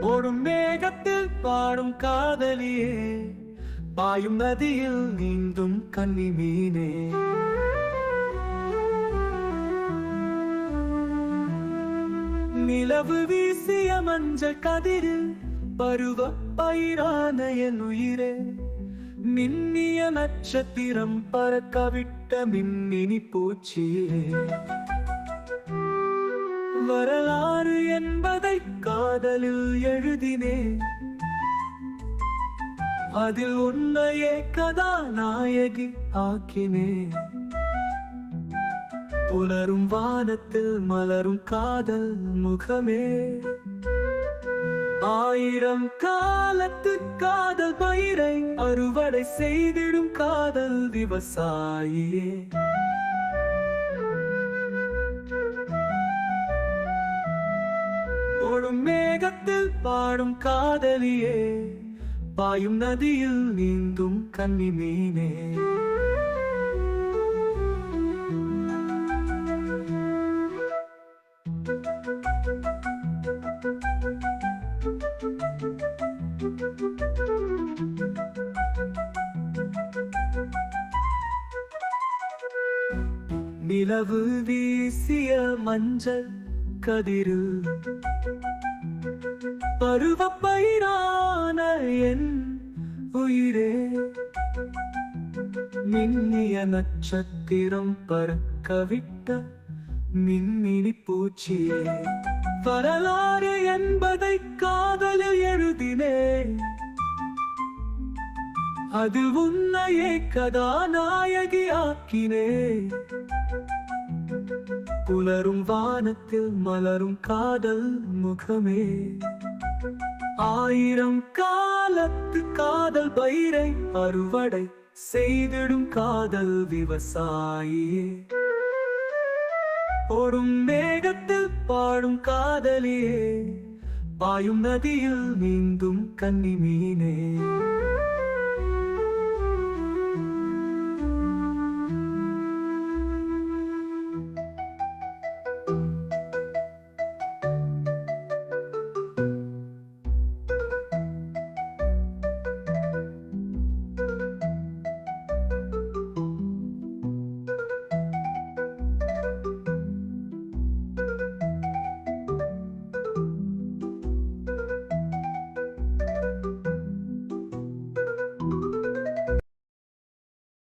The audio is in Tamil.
ஓடும் மேகத்தில் பாடும் காதலியே பாயும் நதியில் நீந்தும் கன்னி மீனே நிலவு வீசிய மஞ்சள் கதிரில் பருவ பயிரான என் உயிரே மின்னிய நட்சத்திரம் பறக்கவிட்ட மின்னினி பூச்சியே. வரலாறு என்ப காதலில் எழுதினேன் அதில் உன்னையே கதாநாயகி ஆக்கினேன் புலரும் வானத்தில் மலரும் காதல் முகமே. ஆயிரம் காலத்து காதல் பயிரை அறுவடை செய்திடும் காதல் விவசாயியே. தோழும் மேகத்தில் பாடும் காதலியே பாயும் நதியில் நீந்தும் கன்னி மீனே நிலவு வீசிய மஞ்சள் கதிரு பருவப்பயிரான என் உயிரே மின்னிய நட்சத்திரம் பறக்கவிட்ட மின்மினி பூச்சியே வரலாறு என்பதை காதலில் எழுதினேன் அது உன்னையே கதாநாயகி ஆக்கினே. புலரும் வானத்தில் மலரும் காதல் முகமே. ஆயிரம் காலத்து காதல் பயிரை அறுவடை செய்திடும் காதல் விவசாயியே. ஓடும் மேகத்தில் பாடும் காதலியே பாயும் நதியில் நீந்தும் கன்னி மீனே.